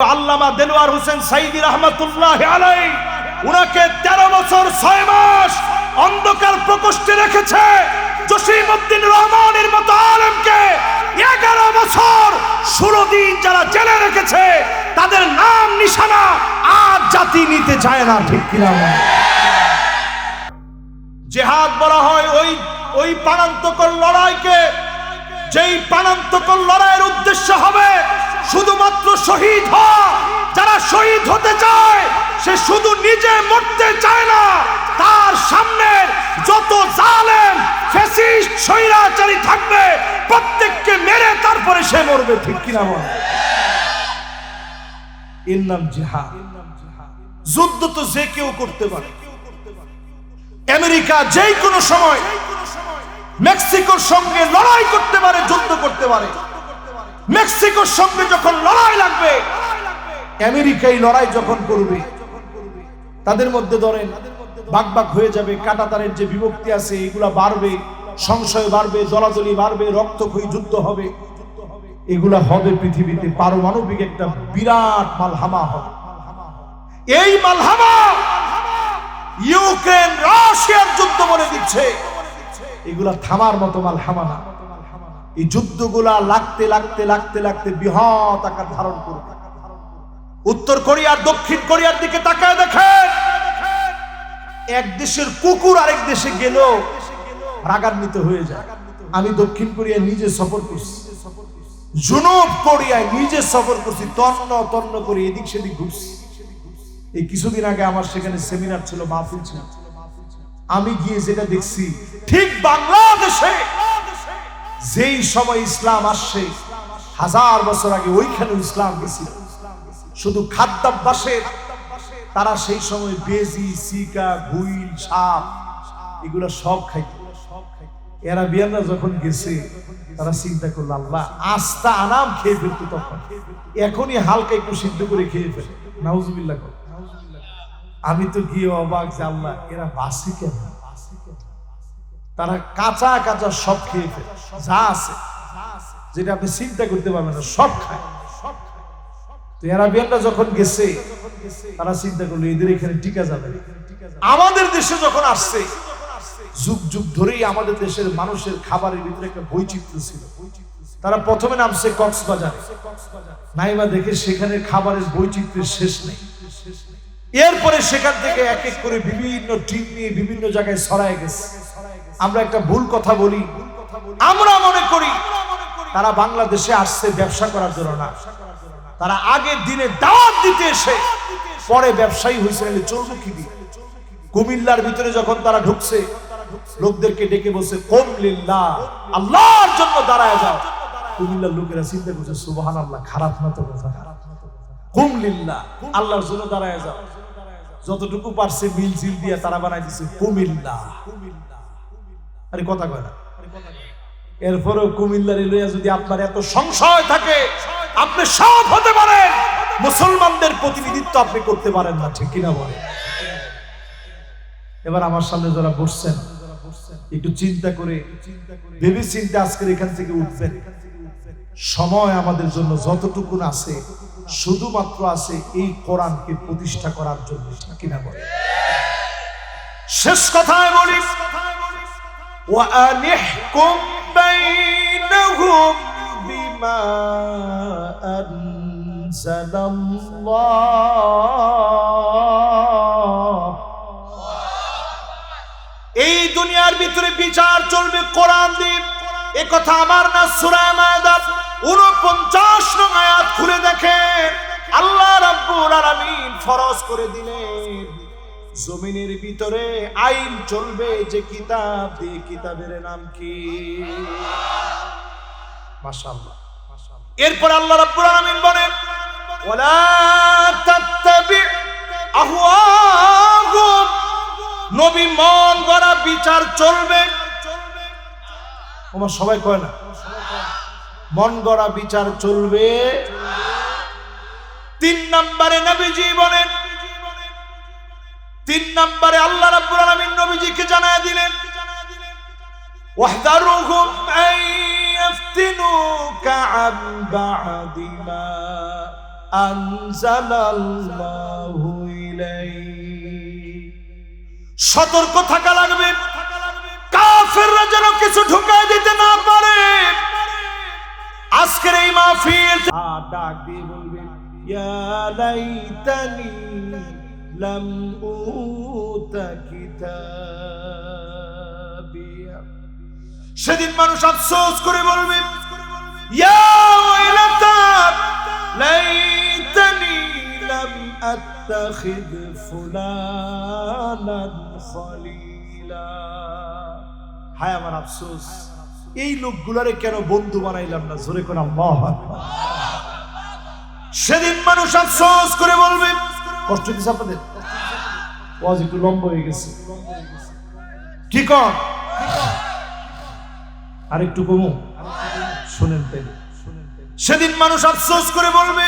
আল্লামা দেলোয়ার হোসেন সাইদি রহমতুল্লাহ আলাই উনাকে তেরো বছর ছয় মাস অন্ধকার প্রকোষ্ঠে রেখেছে জসিমউদ্দিন রহমানের মতো আলেমকে এগারো বছর ষোলো দিন যারা জেলে রেখেছে, তাদের নাম নিশানা আর জাতি নিতে চায় না, ঠিক কিনা? জেহাদ বলা হয় ওই ওই প্রাণান্তকর লড়াইকে, যেই প্রাণান্তকর লড়াইয়ের উদ্দেশ্য হবে শুধুমাত্র শহীদ হওয়া যারা শহীদ হতে চায়, সে শুধু নিজে মরতে চায় না, তার সামনে যত জালেম, ফ্যাসিস্ট, স্বৈরাচারী থাকবে, প্রত্যেককে মেরে তারপরে সে মরবে, ঠিক কিনা বল? এর নাম জিহাদ। যুদ্ধ তো যে কেউ করতে পারে। আমেরিকা যেই কোনো সময় মেক্সিকোর সঙ্গে লড়াই করতে পারে, যুদ্ধ করতে পারে। মেক্সিকোর সঙ্গে যখন লড়াই লাগবে, আমেরিকাই লড়াই যখন করবে, তাদের মধ্যে ধরেন বাক হয়ে যাবে, কাটাতারের যে বিভক্তি আছে, এগুলা বাড়বে, সংশয় বাড়বে জলাজলি বাড়বে, রক্তক্ষয়ী যুদ্ধ হবে। এগুলা হবে পৃথিবীতে পারমাণবিক একটা বিরাট মালহামা হবে। এই মালহামা ইউক্রেন রাশিয়ার যুদ্ধ বলে দিচ্ছে। এগুলা থামার মতো মালহামা হামানা এই যুদ্ধগুলা লাগতে লাগতে লাগতে লাগতে বৃহৎ আকার ধারণ করবে। উত্তর কোরিয়ার দক্ষিণ কোরিয়ার দিকে তাকায় দেখেন। এক দেশের কুকুর আরেক দেশে গেল রাগান্বিত হয়ে যায়। আমি দক্ষিণ কোরিয়া নিজে সফর করছি। জুনুব কোরিয়ায় নিজে সফর করছি, তন্ন তন্ন করে এদিক সেদিক ঘুরছি। এই কিছুদিন আগে আমার সেখানে সেমিনার ছিল, মাহফিল ছিল। আমি গিয়ে যেটা দেখছি, ঠিক বাংলাদেশে যেই সময় ইসলাম আসছে হাজার বছর আগে ওইখানে ইসলাম গেছিল। শুধু খাদ্যাভ্যাসের, তারা সেই সময় বেজি সিকা গুইল সাপ, এগুলো সব খাইত। এরা বিয়ানরা যখন গেছে, তারা চিন্তা করল, আল্লাহ, আস্তা আনাম খেয়ে ফেলতো তখন। এখনই হালকা একটু সিদ্ধ করে খেয়ে ফেলে। নাউজুবিল্লাহ আমি তো গিয়ে অবাক যে আল্লাহ, এরা বাসি কেন তারা কাঁচা কাঁচা সব খেয়ে ফেলে। যা আছে, যেটা আপনি চিন্তা করতে পারবেন না, সব খায়। তো এরাবিয়ানরা যখন গেছে, তারা চিন্তা করল, এদের এখানে টিকা যাবে আমাদের দেশে যখন আসছে, যুগ যুগ ধরেই আমাদের দেশের মানুষের খাবারের ভিতরে একটা বৈচিত্র্য ছিল। তারা প্রথমে নামছে কক্সবাজারে। নাইমা দেখে সেখানে খাবারের বৈচিত্র্যের শেষ নেই। এরপরে সেখান থেকে এক এক করে বিভিন্ন টিম নিয়ে বিভিন্ন জায়গায় ছড়ায় গেছে। আমরা একটা ভুল কথা বলি। আমরা মনে করি তারা বাংলাদেশে আসছে ব্যবসা করার জন্য না। তারা আগের দিনে দাওয়াত দিতে এসে পরে ব্যবসায়ী হয়েছে চলবো কি দিয়ে? কুমিল্লার ভিতরে যখন তারা ঢুকছে, লোকদেরকে ডেকে বসে কম লিল্লাহ আল্লাহর জন্য দাঁড়ায় যাও। কুমিল্লার লোকেরা চিন্তা করছে সুবাহান আল্লাহ খারাপ না তো কথা। কুম লিল্লাহ আল্লাহর জন্য দাঁড়ায় যাও। যতটুকু পারছে মিল জিল দিয়ে তারা বানাই দিছে কুমিল্লা। আরে কথা কয় না। এরপরেও কুমিল্লার লইয়া যদি আপনার এত সংশয় থাকে, আপনি সব হতে পারেন। মুসলমানদের প্রতিনিধিত্ব আপনি করতে পারেন না, ঠিক কিনা বলেন এবার আমার সামনে যারা বসছেন, একটু চিন্তা করে, ভেবে চিন্তা আজকের এখান থেকে উঠবেন। সময় আমাদের জন্য যতটুকু আছে, শুধুমাত্র আছে এই কোরআনকে প্রতিষ্ঠা করার জন্য, ঠিক কিনা বলে? শেষ কথায় বলি وأنحكم بينهم بما أنزل الله এই দুনিয়ার ভিতরে বিচার চলবে কোরআন দিয়ে এ কথা আমার না সূরা মায়দা 49 নং আয়াত খুলে দেখেন আল্লাহ রাব্বুল আলামিন ফরজ করে দিলেন জমিনের ভিতরে আইন চলবে যে কিতাব দিয়ে কিতাবের নাম কি? এরপর আল্লাহ রাব্বুল আলামিন বলেন, ওয়ালা তাত্তাবি আহওয়াহুম। নবী মন গড়া বিচার চলবে। তোমার সবাই কয় না? মন গড়া বিচার চলবে। তিন নম্বরে নবীজি বলেন তিন নম্বরে আল্লাহ রাব্বুল আলামিন নবীজিকে জানায় দিলেন, ওয়াহদারুহুম আইফতিনুকা আন বাদি মা আনজালাল্লাহু ইলাই সতর্ক থাকা লাগবে। কাফেররা যেন কিছু ঢুকায় দিতে না পারে। আজকের এই মাহফিল ডাক দিয়ে বলবে ইয়া লাইতানি লাম উতা কিতাবিয়া সেদিন মানুষ আফসোস করে বলবে, ইয়া ওয়াইলাতা, লাইতানি লাম আত্তাখিদ ফুলানান খলিলা. হায় আমার আফসোস, এই লোকগুলারে কেন বন্ধু বানাইলাম না? জোরে কোন আল্লাহ সেদিন মানুষ আফসোস করে বলবে কষ্ট দিচ্ছে আপনাদের? ওয়াজ একটু লম্বা হয়ে গেছে। কি কর? আর একটু কমু। শুনেন তাইলে। সেদিন মানুষ আফসোস করে বলবে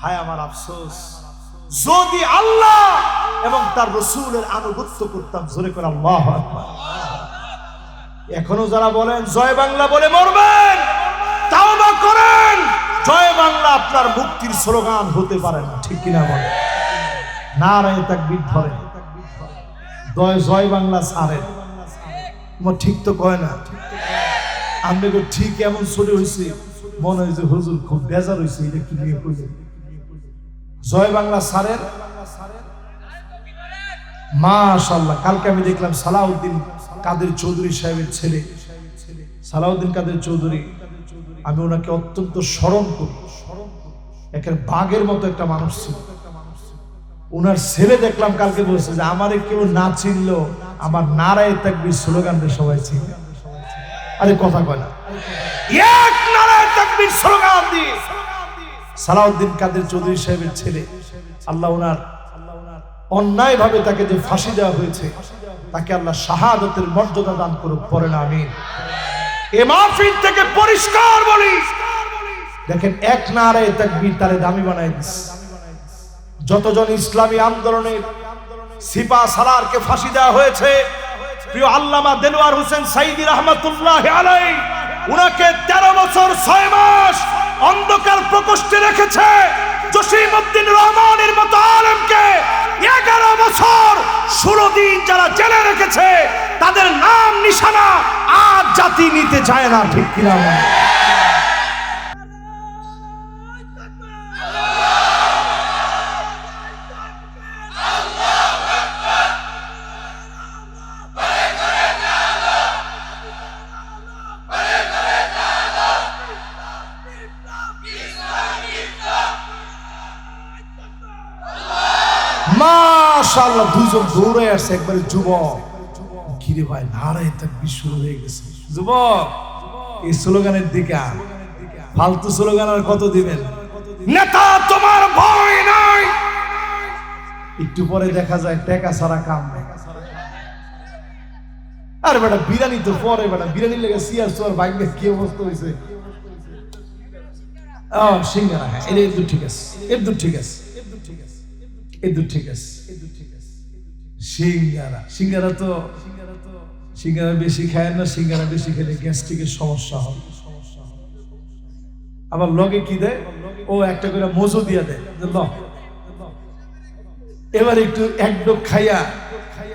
হায় আমার আফসোস। যদি আল্লাহ এবং তার রসুলের আনুগত্য করতাম। জোরে করে আল্লাহ। এখনও যারা বলেন, জয় বাংলা বলে মরবেন। তাওবা করেন। জয় বাংলা আপনার মুক্তির স্লোগান হতে পারে না, ঠিক কিনা বলে না রে তাকবীর ধরে জয় বাংলা সারে তোমার ঠিক তো কয় না? আমি ঠিক এমন চলে হয়েছে মনে হয় যে হুজুর খুব বেজার হয়েছে এটা কি নিয়ে জয় বাংলা সারের মাশাল্লাহ কালকে আমি দেখলাম সালাউদ্দিন কাদের চৌধুরী সাহেবের ছেলে। সালাউদ্দিন কাদের চৌধুরী, আমি ওনাকে অত্যন্ত স্মরণ করি। একের বাঘের মতো একটা মানুষ ছিল। ওনার ছেলে দেখলাম কালকে বলছে যে, আমারে কেউ না চিনল আমার নারায় স্লোগান দিয়ে সবাই চিনল আরে কথা কয় না। এক নারায় তাকবির স্লোগান দিয়ে সালাউদ্দিন কাদের চৌধুরী সাহেবের ছেলে, আল্লাহ ওনার অন্যায় ভাবে তাকে যে ফাঁসি দেওয়া হয়েছে, তাকে আল্লাহ শাহাদতের মর্যাদা দান করুক পরে না আমি এ মাহফিল থেকে পরিষ্কার বলি, দেখেন এক নারায় তাকবীর তারে দামি বানাই দিস। যতজন ইসলামী আন্দোলনে সিপা সালারকে ফাঁসি দেওয়া হয়েছে, প্রিয় আল্লামা দেলোয়ার হোসেন সাইদি রহমতুল্লাহ আলাই উনাকে তেরো বছর ছয় মাস অন্ধকার প্রকোষ্ঠে রেখেছে জসিমউদ্দিন রহমানের মতো আলমকে এগারো বছর ষোলো দিন যারা জেলে রেখেছে, তাদের নাম নিশানা আর জাতি নিতে চায় না, ঠিক কিনা মাশাআল্লাহ, দুইজন দৌড়ে আসছে, একবারে যুবক। ঘিরে ভাই, নারায় তাকবীর শুরু হয়ে গেছে। যুবক, এই স্লোগানের দিকে ফালতু স্লোগান আর কত দিবেন? নেতা, তোমার ভয় নাই। একটু পরে দেখা যায়, টেকা ছাড়া কাম নেই। আরে বেটা, বিরিয়ানি তো পরে বেটা বিরিয়ানি লেগে সিয়ার সোয়ার বাইকে কি অবস্থা হয়েছে ও সিঙ্গারা হ্যাঁ এটা একটু ঠিক আছে একটু ঠিক আছে একটু ঠিক আছে। সিঙ্গারা। সিঙ্গারা তো সিঙ্গারা বেশি খায় না, সিঙ্গারা বেশি খেলে গ্যাস্ট্রিকের সমস্যা হয়। আবার লগে কি দেয়? ও একটা করে মজু দিয়ে দেয়। এবার একটু এক ডোক খাইয়া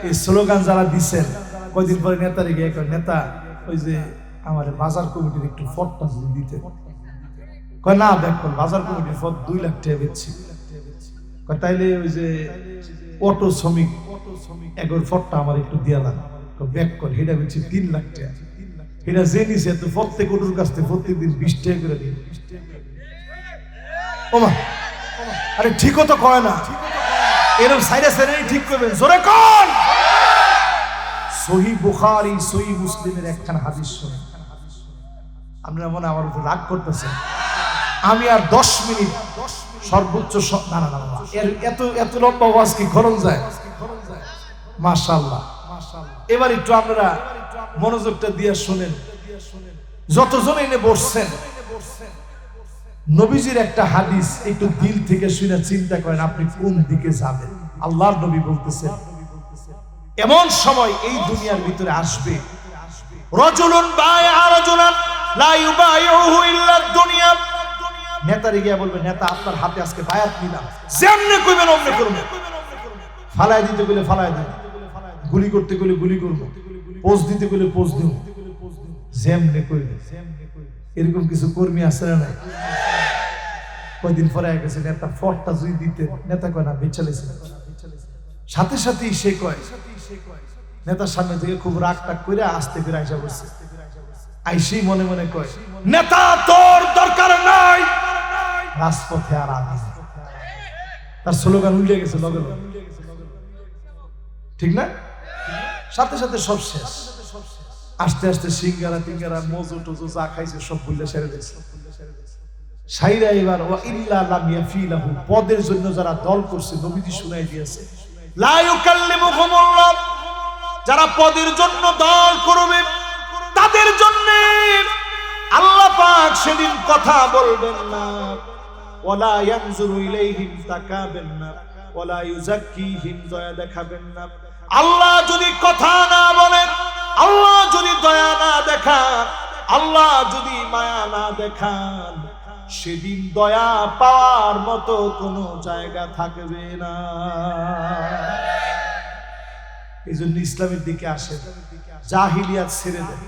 এই স্লোগান যারা দিচ্ছেন কয়দিন পরে নেতারে গিয়ে কয়, নেতা, ওই যে আমার বাজার কমিটির একটু ফটটা যদি দিতে কয়, না দেখ বাজার কমিটির ফট দুই লাখ টাকা বেচছি। কয়, তাইলে ওই যে অটো শ্রমিক এগোর ফটটা আমার একটু দিয়া লাগ ব্যাক কর হেটা বেচছি তিন লাখ টাকা। এটা যে নিছে, তো প্রত্যেক অটোর কাছ থেকে প্রত্যেক দিন বিশ টাকা করে দিন ওমা আরে ঠিকও তো কয় না। এরকম সাইডে সাইডে ঠিক করবেন। জোরে কোন! সহি বুখারি, সহি মুসলিমের একখানা হাদিস শুনে আপনারা মনে আমার উপর রাগ করতেছেন। আমি আর দশ মিনিট সর্বোচ্চ। এর এত এত লম্বা ওয়াজ কি খরচ যায়? মাশাল্লাহ এবার একটু আপনারা মনোযোগটা দিয়ে শুনেন। যতজন এনে বসছেন, নবীজির একটা হাদিস একটু দিল থেকে শুনে চিন্তা করেন, আপনি কোন দিকে যাবেন? আল্লাহর নবী বলতেছেন, এমন সময় এই দুনিয়ার ভিতরে আসবে। রজুলুন বায়আ রাজুলান, লা ইউবাইউহু ইল্লা দুনিয়া। নেতারে গিয়া বলবে নেতা আপনার হাতে আজকে বায়াত নিলাম। যেমনে কইবেন অমনে করবেন ফালায় দিতে গেলে ফালায় দেন। গুলি করতে গেলে গুলি করব। পোজ দিতে গেলে পোজ দিব। যেমনে কইবে। এরকম কিছু কর্মী আছে না নাই? কয়দিন পরে গেছে নেতা ফটটা জুই দিতে নেতা কয় না বেচালেছে সাথে সাথেই সে কয় নেতার সামনে থেকে খুব রাগ টাগ করে আসতে করে আইসা বসছে। আইসেই মনে মনে কয় নেতা তোর দরকার নাই। রাজপথে আর আমি তার স্লোগান উল্লে গেছে, লগে। ঠিক না? সাথে সাথে সব শেষ। আস্তে আস্তে সিঙ্গারা টিঙ্গারা, মজু টজু যা খাইছে সব বুঝলে সেরে দিয়েছে। সাইরা এবার ও ইল্লা লাম ইয়াফিলাহু পদের জন্য যারা দল করছে, নবীজি শুনাই দিয়েছে। লা ইউকাল্লিমুহুমুল্লাহ যারা পদের জন্য দল করবে, তাদের জন্য আল্লাহ পাক সেদিন কথা বলবেন না। ওয়ালা ইয়ানজুরু ইলাইহিম তাকাবেন না, ওয়ালা ইউজাক্কিহিম দয়া আল্লাহ যদি কথা না বলেন আল্লাহ যদি দয়া না দেখান, আল্লাহ যদি মায়া না দেখান, সেদিন দয়া পাওয়ার মতো কোনো জায়গা থাকবে না। এই জন্য ইসলামের দিকে আসেন, জাহিলিয়াত ছেড়ে দেন।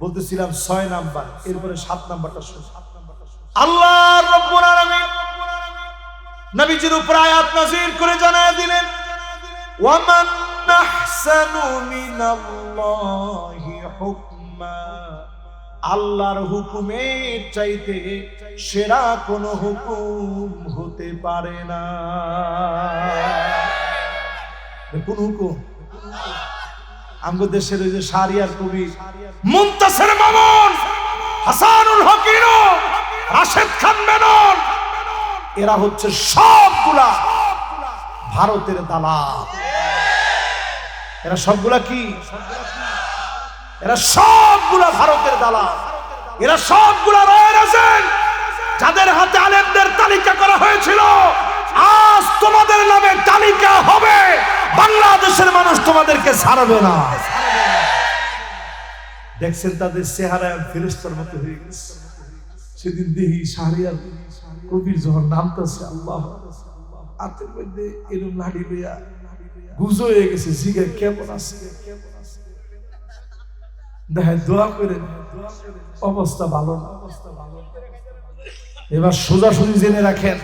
বলতেছিলাম ছয় নাম্বার, এরপরে সাত নাম্বারটা শুন। আল্লাহ রব্বুল আলামিন নবীজির উপর আয়াত নাযিল করে জানায় দিলেন, ওয়ামান আহসানু মিনাল্লাহি হুকমা আল্লাহর হুকুমের চাইতে সেরা কোন হুকুম হতে পারে না। কোন হুকুম? আমগো দেশের ওই যে শাহরিয়ার কবি মামুন হাসানুল রাশেদ খান মেনন এরা হচ্ছে সবগুলা ভারতের দালাল। এরা সবগুলা কি? এরা সবগুলা ভারতের দালাল। এরা সবগুলা রয়ের আছেন যাদের হাতে আলেমদের তালিকা করা হয়েছিল, আজ তোমাদের নামে তালিকা হবে। বাংলাদেশের মানুষ তোমাদেরকে ছাড়বে না। দেখছেন তাদের চেহারা ফেরেস্তার মতো হয়ে গেছে। সেদিন দেখি শাহরিয়ার কবির যখন নামতেছে, আল্লাহ। হাতের মধ্যে এরম লাড়ি লইয়া গুজো হয়ে গেছে জিগে কেমন আছে? দোয়া করে অবস্থা ভালো না। এবার সোজাসুজি জেনে রাখেন,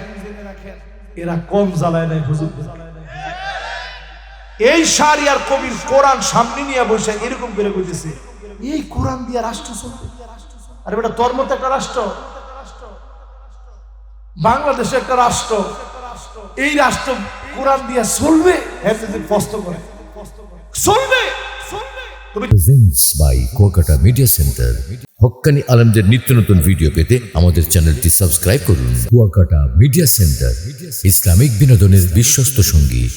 এরা কম জ্বালায় নাই হুজুর। এই শাহরিয়ার কবির কোরআন সামনে নিয়ে বসে এরকম করে কইতেছে, এই কোরআন দিয়া রাষ্ট্র চলবে। আরে বেটা তোর মতো একটা রাষ্ট্র। বাংলাদেশ একটা রাষ্ট্র। এই রাষ্ট্র কোরআন দিয়া চলবে? হ্যাঁ প্রশ্ন করে। চলবে? নিত্য নতুন ভিডিও পেতে আমাদের চ্যানেলটি সাবস্ক্রাইব করুন। কুয়াকাটা মিডিয়া সেন্টার ইসলামিক বিনোদনের বিশ্বস্ত সঙ্গী।